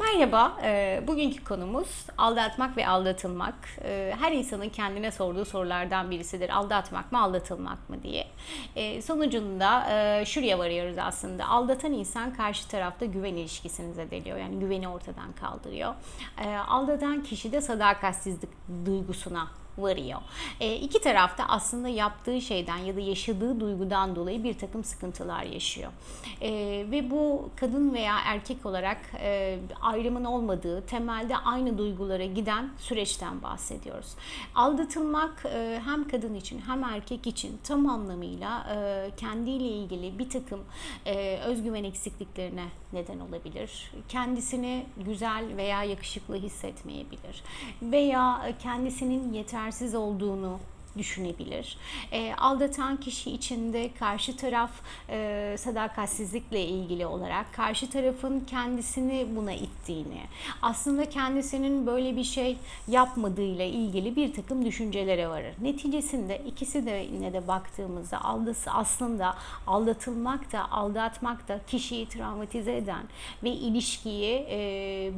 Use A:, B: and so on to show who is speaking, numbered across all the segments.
A: Merhaba, e, bugünkü konumuz aldatmak ve aldatılmak. E, Her insanın kendine sorduğu sorulardan birisidir. Aldatmak mı, aldatılmak mı diye. E, Sonucunda e, şuraya varıyoruz aslında. Aldatan insan karşı tarafta güven ilişkisini zedeliyor. Yani güveni ortadan kaldırıyor. E, Aldatan kişi de sadakatsizlik duygusuna varıyor. E, iki tarafta aslında yaptığı şeyden ya da yaşadığı duygudan dolayı bir takım sıkıntılar yaşıyor. E, ve bu kadın veya erkek olarak e, ayrımın olmadığı, temelde aynı duygulara giden süreçten bahsediyoruz. Aldatılmak e, hem kadın için hem erkek için tam anlamıyla e, kendiyle ilgili bir takım e, özgüven eksikliklerine neden olabilir. Kendisini güzel veya yakışıklı hissetmeyebilir. Veya kendisinin yetersiz olduğunu düşünebilir. E, aldatan kişi içinde karşı taraf e, sadakatsizlikle ilgili olarak karşı tarafın kendisini buna ittiğini, aslında kendisinin böyle bir şey yapmadığıyla ilgili bir takım düşüncelere varır. Neticesinde ikisi de yine de baktığımızda aldası aslında aldatılmak da aldatmak da kişiyi travmatize eden ve ilişkiyi e,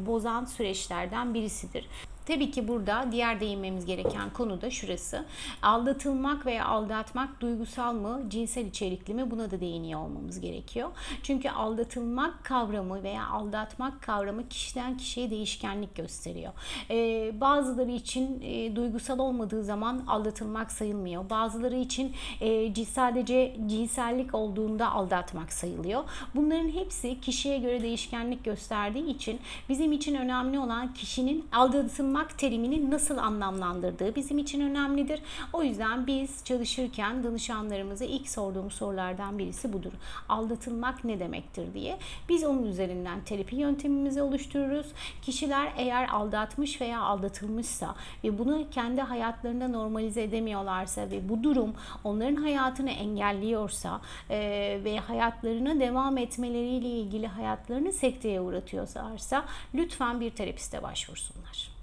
A: bozan süreçlerden birisidir. Tabii ki burada diğer değinmemiz gereken konu da şurası. Aldatılmak veya aldatmak duygusal mı, cinsel içerikli mi buna da değiniyor olmamız gerekiyor. Çünkü aldatılmak kavramı veya aldatmak kavramı kişiden kişiye değişkenlik gösteriyor. Ee, bazıları için e, duygusal olmadığı zaman aldatılmak sayılmıyor. Bazıları için e, sadece cinsellik olduğunda aldatmak sayılıyor. Bunların hepsi kişiye göre değişkenlik gösterdiği için bizim için önemli olan kişinin aldatılmak terimini nasıl anlamlandırdığı bizim için önemlidir. O yüzden biz çalışırken danışanlarımıza ilk sorduğumuz sorulardan birisi budur. Aldatılmak ne demektir diye. Biz onun üzerinden terapi yöntemimizi oluştururuz. Kişiler eğer aldatmış veya aldatılmışsa ve bunu kendi hayatlarında normalize edemiyorlarsa ve bu durum onların hayatını engelliyorsa e, ve hayatlarına devam etmeleriyle ilgili hayatlarını sekteye uğratıyorsa lütfen bir terapiste başvursunlar.